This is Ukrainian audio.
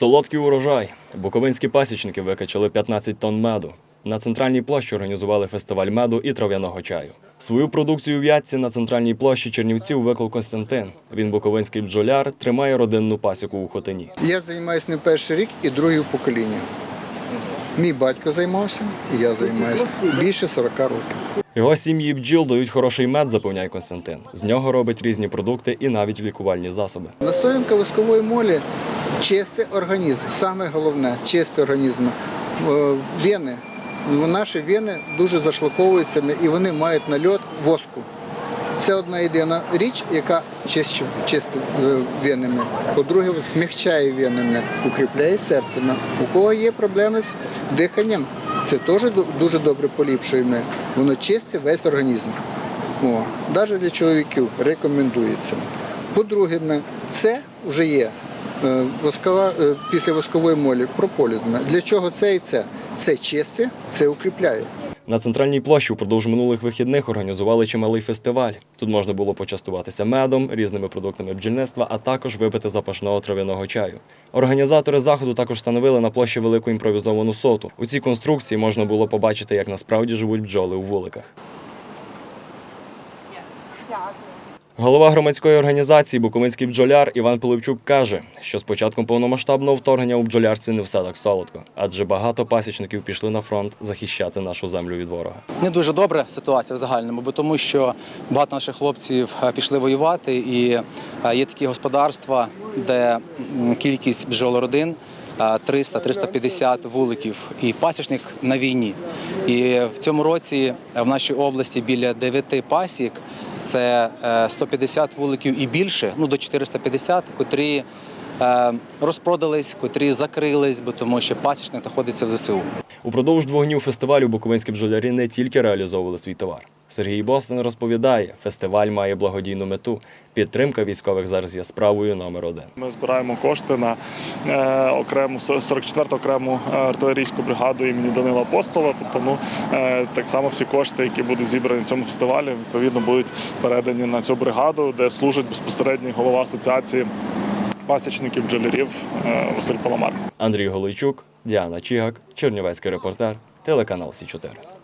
Солодкий урожай. Буковинські пасічники викачали 15 тонн меду. На центральній площі організували фестиваль меду і трав'яного чаю. Свою продукцію в Ятці на центральній площі Чернівців виклав Константин. Він буковинський бджоляр, тримає родинну пасіку у Хотині. Я займаюся не перший рік і другий покоління. Мій батько займався, і я займаюся більше 40 років. Його сім'ї бджіл дають хороший мед, запевняє Константин. З нього робить різні продукти і навіть лікувальні засоби. Настоянка воскової молі чистий організм. Саме головне чистий організм. Е, Вени. Наші вени дуже зашлаковуються і вони мають нальот воску. Це одна єдина річ, яка чистить, е, венами. По-друге, смягчає венами, укріпляє серцем. У кого є проблеми з диханням, це теж дуже добре поліпшуємо. Воно чистить весь організм. Навіть для чоловіків рекомендується. По-друге, це вже є воскова, е, після воскової молі прополіс. Для чого це і це? Це чисте, це укріпляє. На центральній площі впродовж минулих вихідних організували чималий фестиваль. Тут можна було почастуватися медом, різними продуктами бджільництва, а також випити запашного трав'яного чаю. Організатори заходу також встановили на площі велику імпровізовану соту. У цій конструкції можна було побачити, як насправді живуть бджоли у вуликах. Голова громадської організації Буковинський бджоляр Іван Пилипчук каже, що з початком повномасштабного вторгнення у бджолярстві не все так солодко, адже багато пасічників пішли на фронт захищати нашу землю від ворога. Не дуже добра ситуація в загальному, бо тому що багато наших хлопців е, пішли воювати, і е, є такі господарства, де кількість бджолородин е, 300-350 вуликів і пасічник на війні. І в цьому році в нашій області біля 9 пасік це е, 150 вуликів і більше, ну до 450, котрі е, розпродались, котрі закрились, бо тому що пасічник знаходиться в ЗСУ. Упродовж двох днів фестивалю буковинські бджолярі не тільки реалізовували свій товар. Сергій Бостон розповідає, фестиваль має благодійну мету. Підтримка військових зараз є справою номер один. Ми збираємо кошти на е, окрему 44-ту окрему е, артилерійську бригаду імені Данила Апостола. Тобто, ну е, так само всі кошти, які будуть зібрані в цьому фестивалі, відповідно будуть передані на цю бригаду, де служить безпосередньо голова асоціації пасічників бджолярів е, Василь Паламар. Андрій Голойчук, Діана Чігак, Чернівецький репортер, телеканал Сі 4